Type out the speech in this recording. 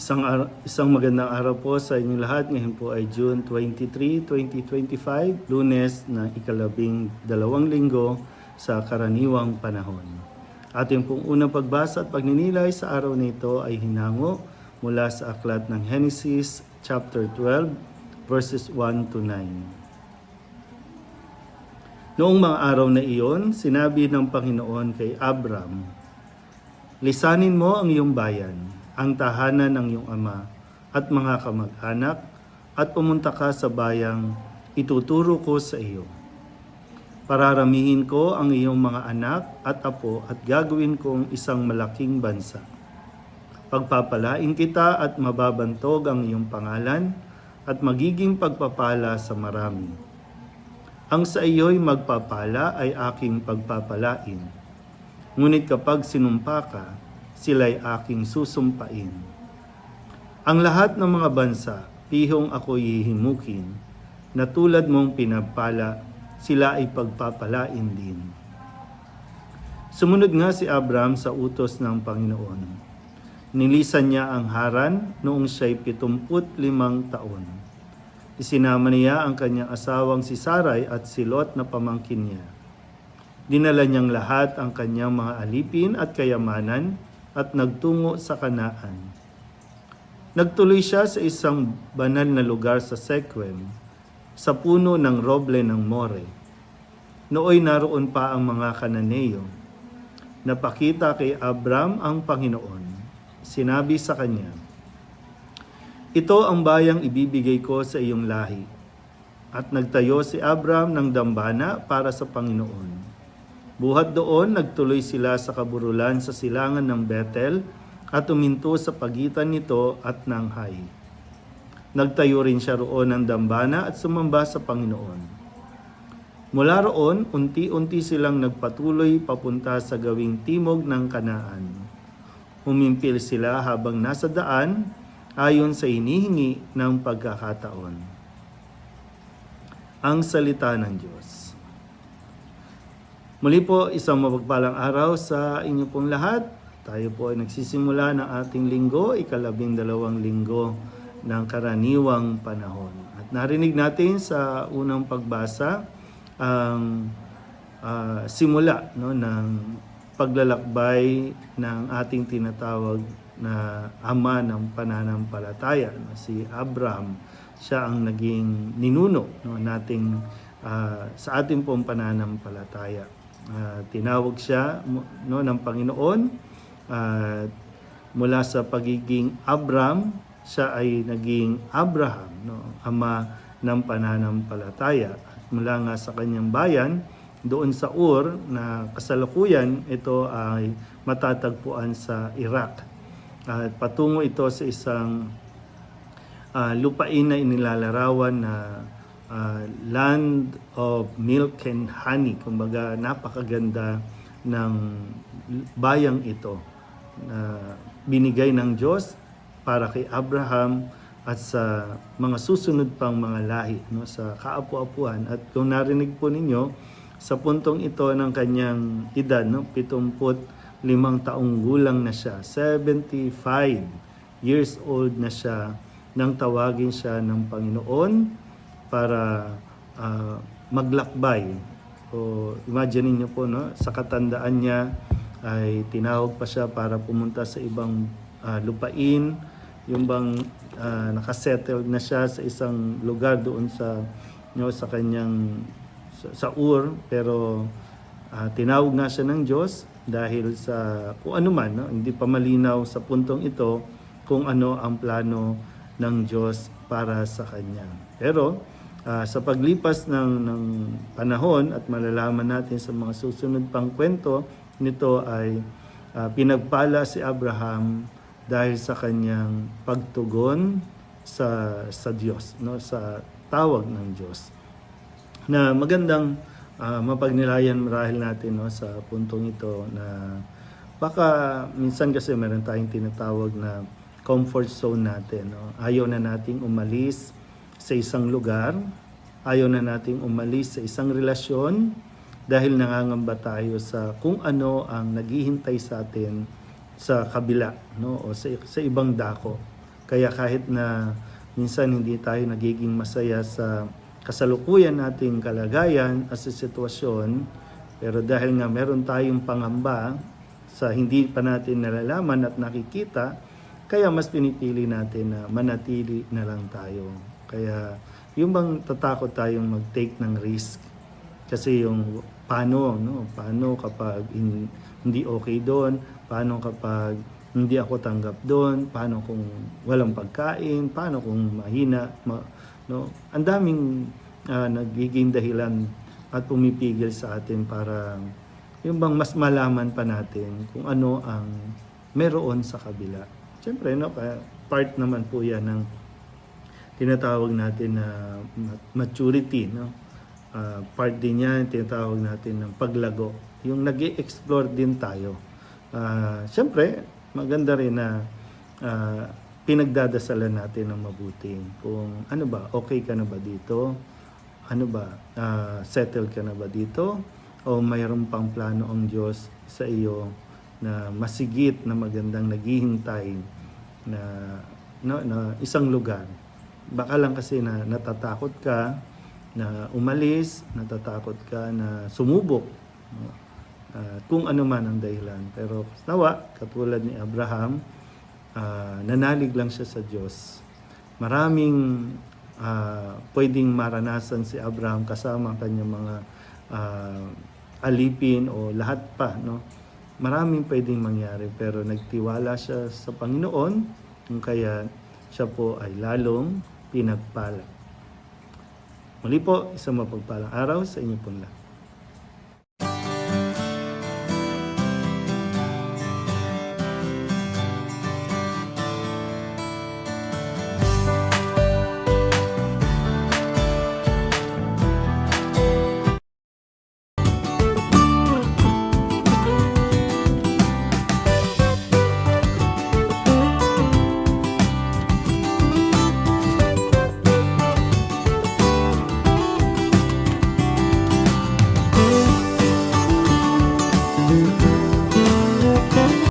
Isang, ar- isang magandang araw po sa inyong lahat. Ngayon po ay June 23, 2025, lunes na ikalabing dalawang linggo sa karaniwang panahon. Ating pong unang pagbasa at pagninilay sa araw na ito ay hinango mula sa aklat ng Genesis chapter 12 verses 1 to 9. Noong mga araw na iyon, sinabi ng Panginoon kay Abram, Lisanin mo ang iyong bayan, ang tahanan ng iyong ama at mga kamag-anak at pumunta ka sa bayang ituturo ko sa iyo. Pararamihin ko ang iyong mga anak at apo at gagawin kong isang malaking bansa. Pagpapalain kita at mababantog ang iyong pangalan at magiging pagpapala sa marami. Ang sa iyo'y magpapala ay aking pagpapalain. Ngunit kapag sinumpa ka, sila'y aking susumpain. Ang lahat ng mga bansa, pihong ako hihimukin, na tulad mong pinagpala, sila ay pagpapalain din. Sumunod nga si Abram sa utos ng Panginoon. Nilisan niya ang Haran noong siya'y 75 taon. Isinama niya ang kanyang asawang si Sarai at si Lot na pamangkin niya. Dinala niyang lahat ang kanyang mga alipin at kayamanan at nagtungo sa Kanaan. Nagtuloy siya sa isang banal na lugar sa Sequem, sa puno ng roble ng More. Nooy naroon pa ang mga Kananeo. Napakita kay Abram ang Panginoon. Sinabi sa kanya, Ito ang bayang ibibigay ko sa iyong lahi. At nagtayo si Abram ng dambana para sa Panginoon. Buhat doon, nagtuloy sila sa kaburulan sa silangan ng Bethel at uminto sa pagitan nito at ng Hay. Nagtayo rin siya roon ng dambana at sumamba sa Panginoon. Mula roon, unti-unti silang nagpatuloy papunta sa gawing timog ng Kanaan. Umimpil sila habang nasa daan ayon sa inihingi ng pagkakataon. Ang salita ng Diyos. Muli po, isang mapagpalang araw sa inyo pong lahat. Tayo po ay nagsisimula ng ating linggo, ikalabing dalawang linggo ng karaniwang panahon. At narinig natin sa unang pagbasa ang ah, simula no, ng paglalakbay ng ating tinatawag na ama ng pananampalataya, no, si Abraham. Siya ang naging ninuno no, nating, ah, sa ating pong pananampalataya. Ah, tinawag siya no, ng Panginoon at mula sa pagiging Abram, siya ay naging Abraham, no, ama ng pananampalataya. At mula nga sa kanyang bayan, doon sa Ur na kasalukuyan, ito ay matatagpuan sa Iraq. At patungo ito sa isang ah, lupain na inilalarawan na ah, land of milk and honey. Kumbaga, napakaganda ng bayang ito na binigay ng Diyos para kay Abraham at sa mga susunod pang mga lahi no sa kaapu-apuan at kung narinig po ninyo sa puntong ito ng kanyang edad no 75 taong gulang na siya 75 years old na siya nang tawagin siya ng Panginoon para ah, maglakbay. O imagine niyo po no sa katandaan niya ay tinawag pa siya para pumunta sa ibang ah, lupain. Yung bang ah, nakasettled na siya sa isang lugar doon sa no, sa kanyang sa, sa Ur. Pero ah, tinawag nga siya ng Diyos dahil sa kung ano man no, hindi pa malinaw sa puntong ito kung ano ang plano ng Diyos para sa kanya. Pero ah, sa paglipas ng, ng panahon at malalaman natin sa mga susunod pang kwento, nito ay ah, pinagpala si Abraham dahil sa kanyang pagtugon sa sa Diyos, no, sa tawag ng Diyos. Na magandang ah, mapagnilayan marahil natin no sa puntong ito na baka minsan kasi meron tayong tinatawag na comfort zone natin. No? Ayaw na nating umalis sa isang lugar, ayaw na nating umalis sa isang relasyon dahil nangangamba tayo sa kung ano ang naghihintay sa atin sa kabila no o sa, sa ibang dako. Kaya kahit na minsan hindi tayo nagiging masaya sa kasalukuyan nating kalagayan at sa sitwasyon, pero dahil nga meron tayong pangamba sa hindi pa natin nalalaman at nakikita, kaya mas pinipili natin na manatili na lang tayo. Kaya yung bang tatakot tayong mag-take ng risk, kasi yung paano, no? Paano kapag hin- hindi okay doon? Paano kapag hindi ako tanggap doon? Paano kung walang pagkain? Paano kung mahina? Ma- no? Ang daming ah, nagiging dahilan at pumipigil sa atin para yung bang mas malaman pa natin kung ano ang meron sa kabila. Siyempre, no, part naman po yan ng tinatawag natin na ma- maturity, no? Ah, part din yan, tinatawag natin ng paglago. Yung nag explore din tayo. Ah, Siyempre, maganda rin na ah, pinagdadasalan natin ng mabuti. Kung ano ba, okay ka na ba dito? Ano ba, ah, settle ka na ba dito? O mayroon pang plano ang Diyos sa iyo na masigit na magandang naghihintay na, no, na isang lugar. Baka lang kasi na natatakot ka na umalis, natatakot ka na sumubok. At kung ano man ang dahilan. Pero nawa, katulad ni Abraham, ah, nanalig lang siya sa Diyos. Maraming ah, pwedeng maranasan si Abraham kasama ang kanyang mga ah, alipin o lahat pa. No? Maraming pwedeng mangyari pero nagtiwala siya sa Panginoon kung kaya siya po ay lalong pinagpala. Muli po, isang mapagpalang araw sa inyo pong lahat.